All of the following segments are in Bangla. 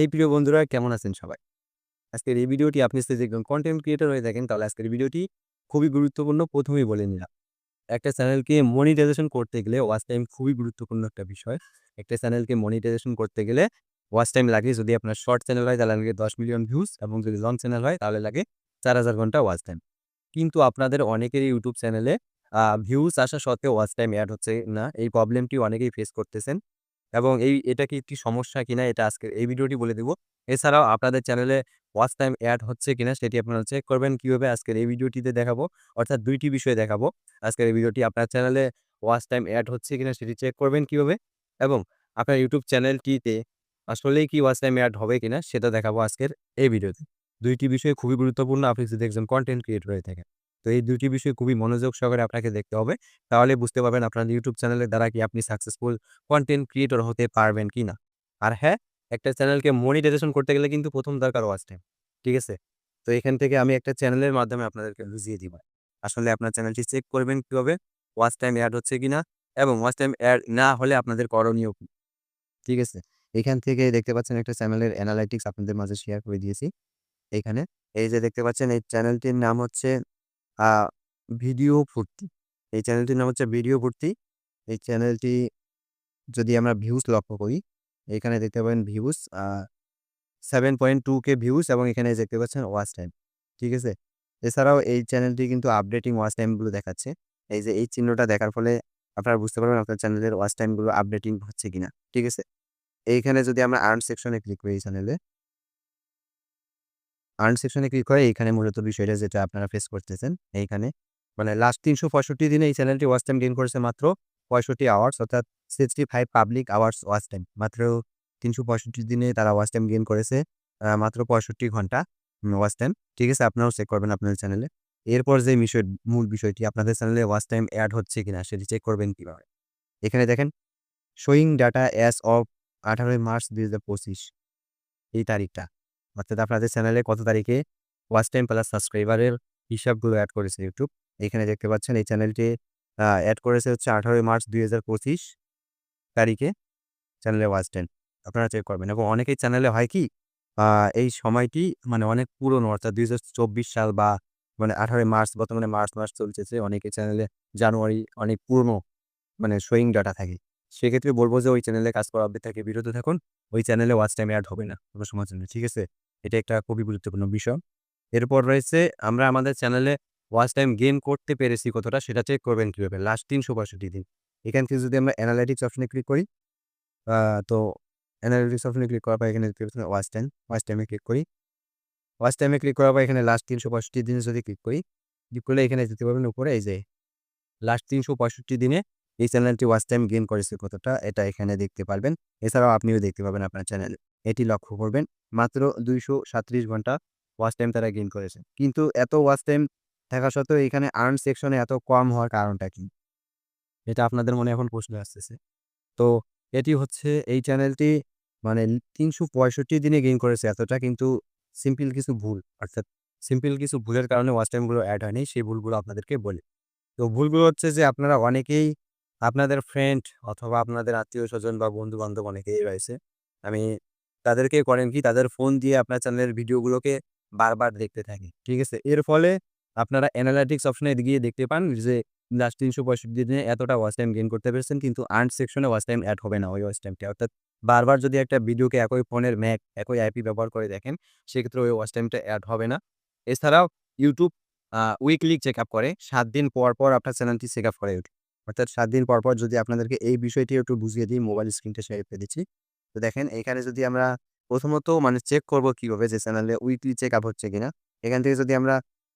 এই প্রিয় বন্ধুরা, কেমন আছেন সবাই? আজকের এই ভিডিওটি আপনি যদি একজন কনটেন্ট ক্রিয়েটর হয়ে থাকেন তাহলে আজকের ভিডিওটি খুবই গুরুত্বপূর্ণ প্রথমেই বলে নিলাম। একটা চ্যানেলকে মনিটাইজেশন করতে গেলে ওয়াচ টাইম খুবই গুরুত্বপূর্ণ একটা বিষয়। একটা চ্যানেলকে মনিটাইজেশন করতে গেলে ওয়াচ টাইম লাগে যদি আপনার শর্ট চ্যানেল হয়, তাহলে লাগে 10 মিলিয়ন ভিউজ এবং যদি লং চ্যানেল হয়, তাহলে লাগে 4000 ঘণ্টা ওয়াচ টাইম। কিন্তু আপনাদের অনেকেরই ইউটিউব চ্যানেলে ভিউজ আসা সত্ত্বেও ওয়াচ টাইম অ্যাড হচ্ছে না। এই প্রবলেমটি অনেকেই ফেস করতেছেন এবং এই, এটা কি একটি সমস্যা কিনা এটা আজকের এই ভিডিওটি বলে দিব। এছাড়াও আপনাদের চ্যানেলে ওয়াচ টাইম অ্যাড হচ্ছে কিনা সেটি আপনারা চেক করবেন, কীভাবে আজকের এই ভিডিওটিতে দেখাবো। অর্থাৎ ২ টি বিষয় দেখাবো। আজকের এই ভিডিওটি আপনার চ্যানেলে ওয়াচ টাইম অ্যাড হচ্ছে কিনা সেটি চেক করবেন কীভাবে এবং আপনার ইউটিউব চ্যানেলটিতে আসলেই কি ওয়াচ টাইম অ্যাড হবে কিনা সেটা দেখাবো আজকের এই ভিডিওতে। ২ টি বিষয় খুবই গুরুত্বপূর্ণ, আপনি যদি একজন কন্টেন্ট ক্রিয়েটর হয়ে থাকেন। তো এই ২ টি বিষয় খুবই মনোযোগ সহকারে আপনাকে দেখতে হবে। তাহলে বুঝতে পারবেন আপনার ইউটিউব চ্যানেলের দ্বারা কি আপনি সাকসেসফুল কন্টেন্ট ক্রিয়েটর হতে পারবেন কিনা। আর হ্যাঁ, একটা চ্যানেলকে মনিটাইজেশন করতে গেলে কিন্তু প্রথম দরকার ওয়াচ টাইম। ঠিক আছে? তো এখান থেকে আমি একটা চ্যানেলের মাধ্যমে আপনাদেরকে বুঝিয়ে দিব। আসলে আপনার চ্যানেলটি চেক করবেন কীভাবে, ওয়াচ টাইম অ্যাড হচ্ছে কিনা এবং ওয়াচ টাইম অ্যাড না হলে আপনাদের করণীয় কি? ঠিক আছে? এখান থেকে দেখতে পাচ্ছেন একটা চ্যানেলের অ্যানালাইটিক্স আপনাদের মাঝে শেয়ার করে দিয়েছি। এখানে এই যে দেখতে পাচ্ছেন এই চ্যানেলটির নাম হচ্ছে ভিডিও ফুর্তি। এই চ্যানেলটির নাম হচ্ছে ভিডিও ফুর্তি। এই চ্যানেলটি যদি আমরা ভিউজ লক্ষ্য করি, এখানে দেখতে পাবেন views seven point two K views এবং এখানে দেখতে পাচ্ছেন ওয়াচ টাইম। ঠিক আছে? এছাড়াও এই চ্যানেলটি কিন্তু আপডেটিং ওয়াচ টাইমগুলো দেখাচ্ছে। এই যে এই চিহ্নটা দেখার ফলে আপনারা বুঝতে পারবেন আপনার চ্যানেলের ওয়াচ টাইমগুলো আপডেটিং হচ্ছে কিনা। ঠিক আছে? এইখানে যদি আমরা আর্ন সেকশনে ক্লিক করি এই চ্যানেলে আর্ন সেকশন ক্লিক করে এইখানে মূলত বিষয়টা যেটা আপনারা ফেস করতেছেন, এইখানে মানে লাস্ট ৩৬৫ দিনে এই চ্যানেলটি ওয়াচ টাইম গেইন করেছে মাত্র 65 আওয়ার্স অর্থাৎ 65 পাবলিক আওয়ার্স ওয়াচ টাইম। মাত্র ৩৬৫ দিনে তারা ওয়াচ টাইম গেইন করেছে মাত্র 65 ঘণ্টা ওয়াচ টাইম। ঠিক আছে? আপনারাও চেক করবেন আপনাদের চ্যানেলে। এরপর যে বিষয়, মূল বিষয়টি, আপনাদের চ্যানেলে ওয়াচ টাইম অ্যাড হচ্ছে কিনা, সেটি চেক করবেন কীভাবে? এখানে দেখেন showing data as of ১৮ March ২০২৫ এই তারিখটা। অর্থাৎ আপনাদের চ্যানেলে কত তারিখে ওয়াচ টাইম প্লাস সাবস্ক্রাইবারের হিসাবগুলো অ্যাড করেছে ইউটিউব। এখানে দেখতে পাচ্ছেন এই চ্যানেলটি এড করেছে হচ্ছে ১৮ মার্চ ২০২৫ তারিখে চ্যানেলে ওয়াচ টাইম। আপনারা চেক করবেন এবং অনেকের চ্যানেলে হয় কি এই সময়টি মানে অনেক পুরনো, অর্থাৎ ২০২৪ সাল বা মানে ১৮ মার্চ, বর্তমানে মার্চ মাস চলতেছে। অনেকের চ্যানেলে জানুয়ারি অনেক পুরনো মানে শোয়িং ডাটা থাকে। সেক্ষেত্রে বলব যে ওই চ্যানেলে কাজ করা অপডেট থেকে বিরত থাকুন। ওই চ্যানেলে ওয়াচ টাইম অ্যাড হবে না কোনো সময়ের জন্য। ঠিক আছে? এটা একটা খুবই গুরুত্বপূর্ণ বিষয়। এরপর রয়েছে আমরা আমাদের চ্যানেলে ওয়াচ টাইম গেইন করতে পেরেছি কতটা সেটা চেক করবেন কীভাবে? লাস্ট ৩৬৫ দিন। এখান থেকে যদি আমরা অ্যানালাইটিক্স অপশনে ক্লিক করি তো অ্যানালাইটিক্স অপশনে ক্লিক করার পর এখানে ওয়াচ টাইম। ওয়াচ টাইমে ক্লিক করি। ওয়াচ টাইমে ক্লিক করার পর এখানে লাস্ট ৩৬৫ দিনে যদি ক্লিক করি, ক্লিক করলে এখানে যেতে পারবেন উপরে এই যে লাস্ট ৩৬৫ দিনে এই চ্যানেলটি ওয়াচ টাইম গেইন করেছে কতটা, এটা এখানে দেখতে পারবেন। এছাড়াও আপনিও দেখতে পাবেন আপনার চ্যানেলে। এটি লক্ষ্য করবেন। মাত্র ২৩৭ ঘণ্টা ওয়াচ টাইম তারা গেইন করেছে। কিন্তু এত ওয়াচ টাইম থাকা সত্ত্বেও এখানে আর্ন সেকশনে এত কম হওয়ার কারণটা কি? এটা আপনাদের মনে এখন প্রশ্ন আসতেছে। তো এটি হচ্ছে, এই চ্যানেলটি মানে ৩৬৫ দিনে গেইন করেছে এতটা, কিন্তু সিম্পল কিছু ভুল, অর্থাৎ সিম্পল কিছু ভুলের কারণে ওয়াচ টাইমগুলো এড হয়নি। সেই ভুলগুলো আপনাদেরকে বলি। তো ভুলগুলো হচ্ছে যে আপনারা অনেকেই আপনাদের ফ্রেন্ড অথবা আপনাদের আত্মীয় স্বজন বা বন্ধু-বান্ধব অনেকেই রয়েছে। আমি তাদেরকে করেন কি তাদের ফোন দিয়ে আপনার চ্যানেলের ভিডিওগুলোকে বারবার দেখতে থাকে। ঠিক আছে? এর ফলে আপনারা অ্যানালাইটিক্স অপশনে গিয়ে দেখতে পান যে লাস্ট ৩৬৫ দিনে এতটা ওয়াচ টাইম গেইন করতে পেরেছেন কিন্তু আর্ন সেকশনে ওয়াচ টাইম অ্যাড হবে না ওই ওয়াচ টাইমটি। অর্থাৎ বারবার যদি একটা ভিডিওকে একই ফোনের ম্যাক, একই আইপি ব্যবহার করে দেখেন সেক্ষেত্রে ওই ওয়াচ টাইমটা অ্যাড হবে না। এছাড়াও ইউটিউব উইকলি চেকআপ করে সাত দিন পর, পর আপনার চ্যানেলটি চেকআপ করে ইউটিউব। অর্থাৎ সাত দিন পর, পর যদি আপনাদেরকে এই বিষয়টি একটু বুঝিয়ে দিই মোবাইল স্ক্রিনটা করে দিচ্ছি। তো দেখেন এখানে যদি আমরা প্রথমত মানে চেক করব কীভাবে যে চ্যানেলে উইকলি চেকআপ হচ্ছে কিনা। এখান থেকে যদি আমরা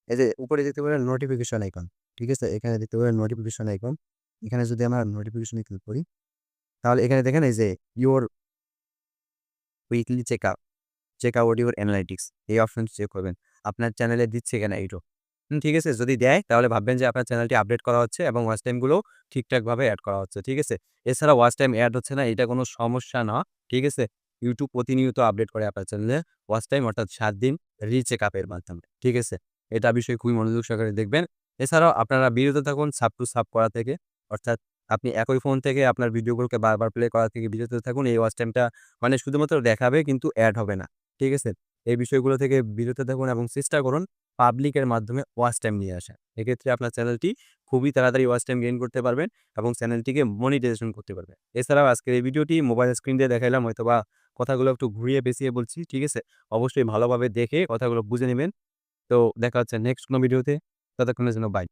এই যে উপরে দেখতে পারেন নোটিফিকেশন আইকন। ঠিক আছে? এখানে দেখতে পাবেন নোটিফিকেশন আইকন। এখানে যদি আমরা নোটিফিকেশনে ক্লিক করি তাহলে এখানে দেখেন এই যে your weekly checkup, check out your analytics এই অপশনটি চেক করবেন। আপনার চ্যানেলে দিচ্ছে কিনা এইটো। ঠিক আছে? যদি দেয়, তাহলে ভাববেন যে আপনার চ্যানেলটি আপডেট করা হচ্ছে এবং ওয়াচ টাইম গুলোও ঠিকঠাকভাবে অ্যাড করা হচ্ছে। ঠিক আছে? এছাড়া ওয়াচ টাইম অ্যাড হচ্ছে না, এটা কোনো সমস্যা না। ঠিক আছে? ইউটিউব প্রতিনিয়ত আপডেট করে আপনার চ্যানেলে ওয়াচ টাইম অর্থাৎ সাত দিন রি-চেকআপ এর মাধ্যমে। ঠিক আছে? এটা বিষয়ে খুবই মনোযোগ সহকারে দেখবেন। এছাড়াও আপনারা বিরত থাকুন সাব টু সাব করা থেকে। অর্থাৎ আপনি একই ফোন থেকে আপনার ভিডিওগুলোকে বারবার প্লে করা থেকে বিরত থাকুন। এই ওয়াচ টাইমটা মানে শুধুমাত্র দেখাবে কিন্তু অ্যাড হবে না। ঠিক আছে? এই বিষয়গুলো থেকে বিরত থাকুন এবং চেষ্টা করুন পাবলিকের মাধ্যমে ওয়াচ টাইম নিয়ে আসা। এক্ষেত্রে আপনার চ্যানেলটি খুবই তাড়াতাড়ি ওয়াচ টাইম গেইন করতে পারবেন এবং চ্যানেলটিকে মনিটাইজেশন করতে পারবেন। এছাড়াও আজকের এই ভিডিওটি মোবাইল স্ক্রিন দিয়ে দেখাইলাম হয়তো বা কথাগুলো একটু ঘুরিয়ে পেঁচিয়ে বলছি। ঠিক আছে? অবশ্যই ভালোভাবে দেখে কথাগুলো বুঝে নেবেন তো দেখা হচ্ছে নেক্সট কোনো ভিডিওতে। ততক্ষণের জন্য বাই।